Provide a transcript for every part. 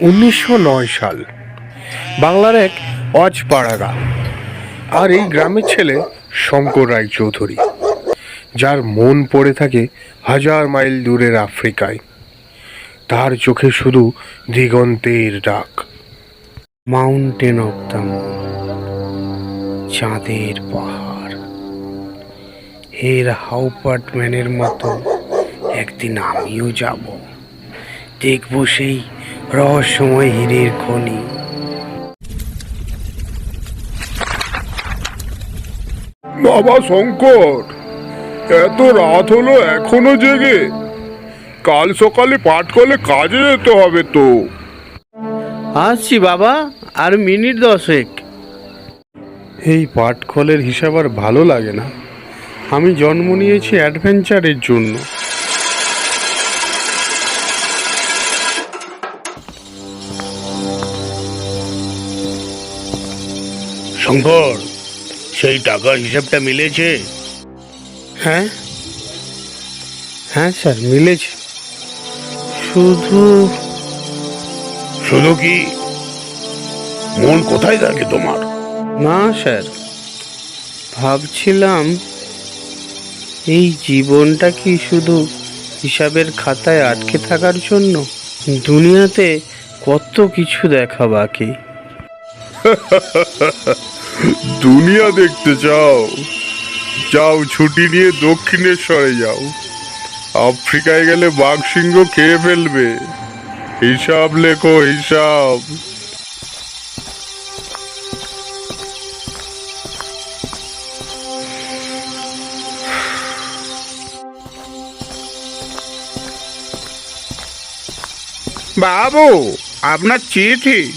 উনিশশো নয় সাল। বাংলার এক অজপাড়া গ্রাম আর এই গ্রামের ছেলে শঙ্কর রায় চৌধুরী, যার মন পড়ে থাকে হাজার মাইল দূরের আফ্রিকায়। তার চোখে শুধু দিগন্তের ডাক। মাউন্টেন অফ দ্য চাঁদের পাহাড়। এর হাউপার্টম্যানের মতো একদিন আমিও যাব। দেখব সেই রহস্যময় হীরের খনি। বাবা শঙ্কর এত রাত হলো এখনও জেগে। কাল সকালে পাঠ করলে কাজে যেতে হবে তো। আসছি বাবা আর মিনিট দশেক। এই পাটকলের হিসাব আর ভালো লাগে না। আমি জন্ম নিয়েছি অ্যাডভেঞ্চারের জন্য। শঙ্কর সেই টাকার হিসাবটা মিলেছে? হ্যাঁ। হ্যাঁ স্যার মিলেছে। শুধু শুধু কি? মন কোথায় থাকে তোমার? না স্যার ভাবছিলাম এই জীবনটা কি শুধু হিসাবের খাতায় আটকে থাকার জন্য? দুনিয়াতে কত কিছু দেখা বাকি। দুনিয়া দেখতে চাও। যাও, ছুটি নিয়ে দক্ষিণেশ্বরে যাও। আফ্রিকায় গেলে বাঘ সিংহ খেয়ে ফেলবে। হিসাব লেখো, হিসাব। বাবু, আপনার চিঠি।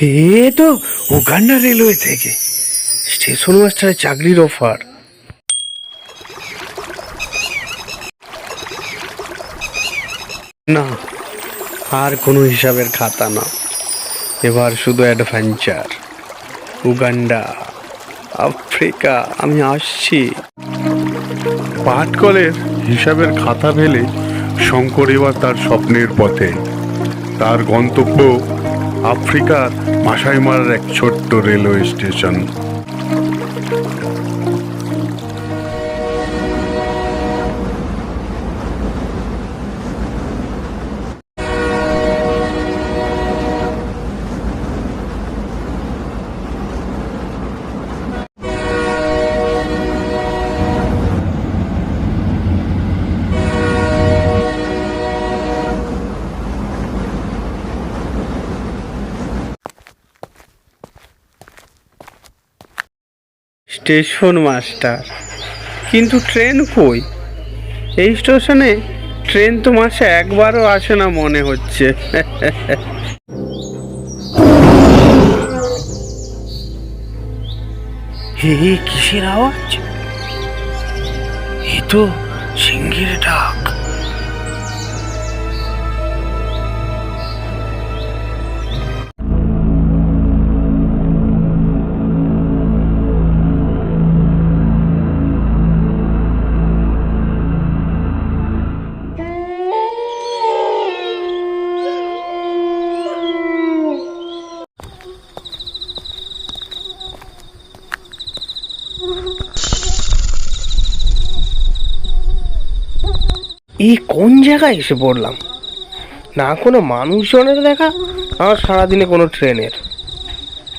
এ তো উগান্ডা রেলওয়ে থেকে। স্টেশন মাস্টারের চাকরির অফার। না, আর কোনো হিসাবের খাতা না। এবার শুধু অ্যাডভেঞ্চার। উগান্ডা, আফ্রিকা, আমি আসছি। পাটকলের হিসাবের খাতা ফেলে শঙ্কর এবার তার স্বপ্নের পথে। তার গন্তব্য আফ্রিকার মাসাইমার এক ছোট্ট রেলওয়ে স্টেশন। Station master. কিন্তু ট্রেন কই? এই স্টেশনে ট্রেন তো মাসে একবারও আসে না মনে হচ্ছে। হে কিসের আওয়াজ? এ তো সিংহের ডাক। এই কোন জায়গায় এসে পড়লাম? না কোনো মানুষজনের দেখা আর সারাদিনে কোনো ট্রেনের।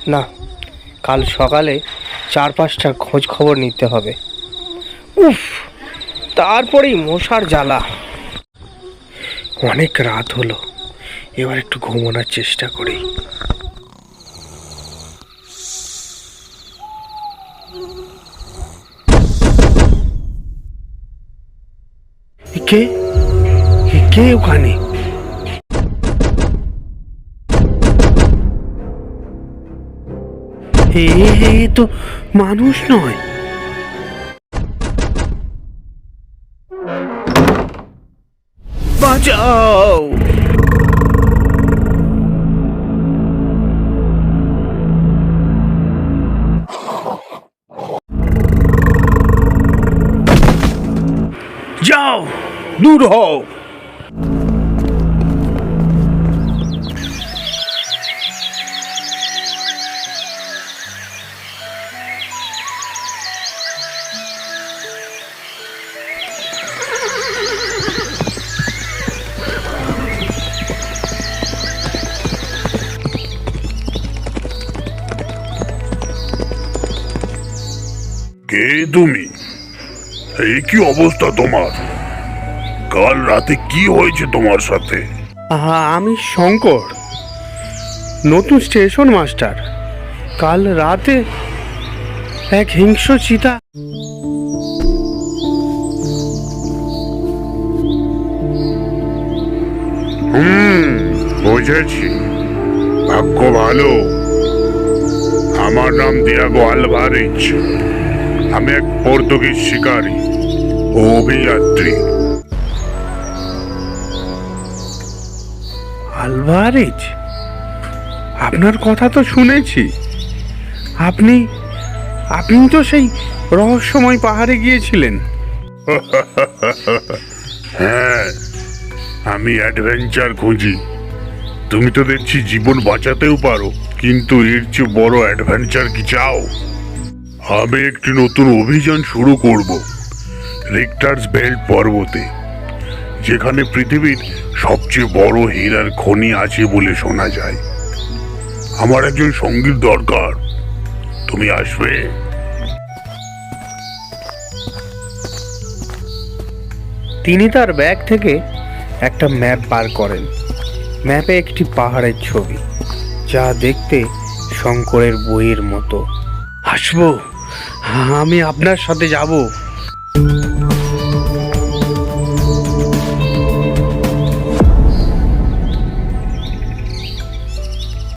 না, কাল সকালে চার পাঁচটা খোঁজ খবর নিতে হবে। উফ, তারপরেই মশার জ্বালা। অনেক রাত হলো, এবার একটু ঘুমানোর চেষ্টা করি। কে কে ওখানে? এ তো মানুষ নয়। বাঁচাও! দূর হও। কে তুমি? এই কি অবস্থা তোমার? কাল রাতে কি হয়েছে তোমার সাথে? আহা, আমি শঙ্কর। নতুন স্টেশন মাস্টার। কাল রাতে এক হিংস্র চিতা হুম বুঝেছি। ভাগ্য ভালো। আমার নাম দিয়াগো আলভারেজ আমি এক পর্তুগিজ শিকারী ও অভিযাত্রী। আলভারেজ? আপনার কথা তো শুনেছি। আপনি আপনি তো সেই রহস্যময় পাহাড়ে গিয়েছিলেন। হ্যাঁ আমি অ্যাডভেঞ্চার খুঁজি। তুমি তো দেখছি জীবন বাঁচাতেও পারো, কিন্তু এর চেয়ে বড় অ্যাডভেঞ্চার কি চাও? আমি একটি নতুন অভিযান শুরু করব, রিক্টার্স বেল্ট পর্বতে। যেখানে পৃথিবীর সবচেয়ে বড় হীরার খনি আছে বলে শোনা যায়। আমার একজন সঙ্গীর দরকার। তুমি আসবে। তিনি তার ব্যাগ থেকে একটা ম্যাপ বার করেন। ম্যাপে একটি পাহাড়ের ছবি যা দেখতে শঙ্করের বইয়ের মতো। আসব। আমি আপনার সাথে যাব।